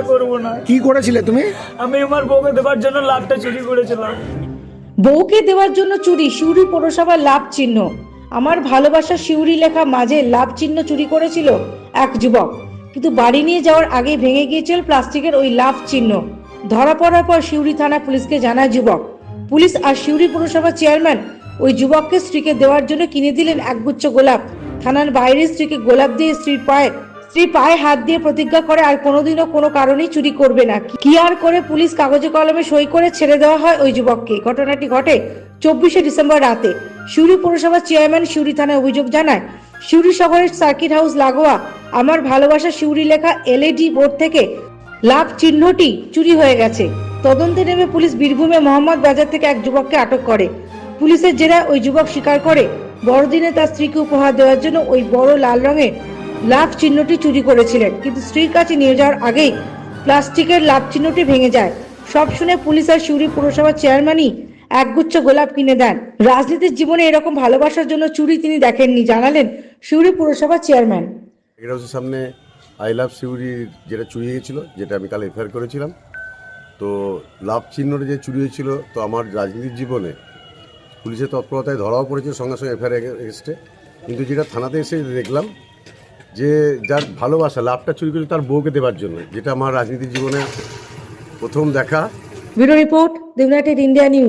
করব না। কি করেছিলে তুমি? আমি আমার বউকে দেবার জন্য লাভটা চুরি করেছিলাম। বউকে দেওয়ার জন্য চুরি শিউরি পৌরসভার লাভ চিহ্ন। আমার ভালোবাসা শিউরি লেখা মাঝে লাভ চিহ্ন চুরি করেছিল এক যুবক। কিন্তু বাড়ি নিয়ে যাওয়ার আগে ভেঙে গিয়েছিল প্লাস্টিকের ওই লাভ চিহ্ন। ধরা পড়ার পর শিউরি থানা পুলিশকে জানায় যুবক। পুলিশ আর শিউরি পৌরসভার চেয়ারম্যান ওই যুবককে স্ত্রীকে দেওয়ার জন্য কিনে দিলেন একগুচ্ছ গোলাপ। থানার বাইরে স্ত্রীকে গোলাপ দিয়ে স্ত্রীর পায়ে স্ত্রী পায়ে হাত দিয়ে প্রতিজ্ঞা করে আর কোনোদিনও কোনো কারণেই চুরি করবে না। কি আর করে পুলিশ কাগজে কলমে সই করে ছেড়ে দেওয়া হয় ওই যুবককে? ঘটনাটি ঘটে চব্বিশে ডিসেম্বর রাতে। সিউড়ি পৌরসভার চেয়ারম্যান সিউড়ি থানায় অভিযোগ জানায়, সিউড়ি শহরের সার্কিট হাউস লাগোয়া, আমার ভালোবাসা সিউড়ি লেখা এলইডি বোর্ড থেকে লাভ চিহ্নটি চুরি হয়ে গেছে। তদন্তে নেমে পুলিশ বীরভূমে মোহাম্মদ বাজার থেকে এক যুবককে আটক করে। পুলিশের জেরায় ওই যুবক স্বীকার করে, বড়দিনে তার স্ত্রীকে উপহার দেওয়ার জন্য ওই বড় লাল রঙের লাভ চিহ্নটি চুরি করেছিলেন। কিন্তু স্ত্রীর কাছে নিয়ে যাওয়ার আগেই প্লাস্টিকের লাভ চিহ্নটি ভেঙে যায়। সব শুনে পুলিশ আর সিউড়ি পুরসভার চেয়ারম্যানই একগুচ্ছ গোলাপ কিনে দেন। রাজনীতির জীবনে এরকম ভালোবাসার জন্য চুরি তিনি দেখেননি, জানালেন সিউড়ি পুরসভার চেয়ারম্যান। হচ্ছে সামনে আই লাভ সিউড়ির যেটা চুরি হয়েছিল, যেটা আমি কাল এফআইআর করেছিলাম। তো লাভ চিহ্নটা যে চুরি হয়েছিল, তো আমার রাজনীতির জীবনে পুলিশের তৎপরতায় ধরাও পড়েছে, সঙ্গে সঙ্গে এফআইআর এগেস্টে কিন্তু যেটা থানাতে এসে দেখলাম যে যার ভালোবাসা, লাভটা চুরি করেছে তার বউকে দেওয়ার জন্য, যেটা আমার রাজনীতির জীবনে প্রথম দেখা। Report United India News.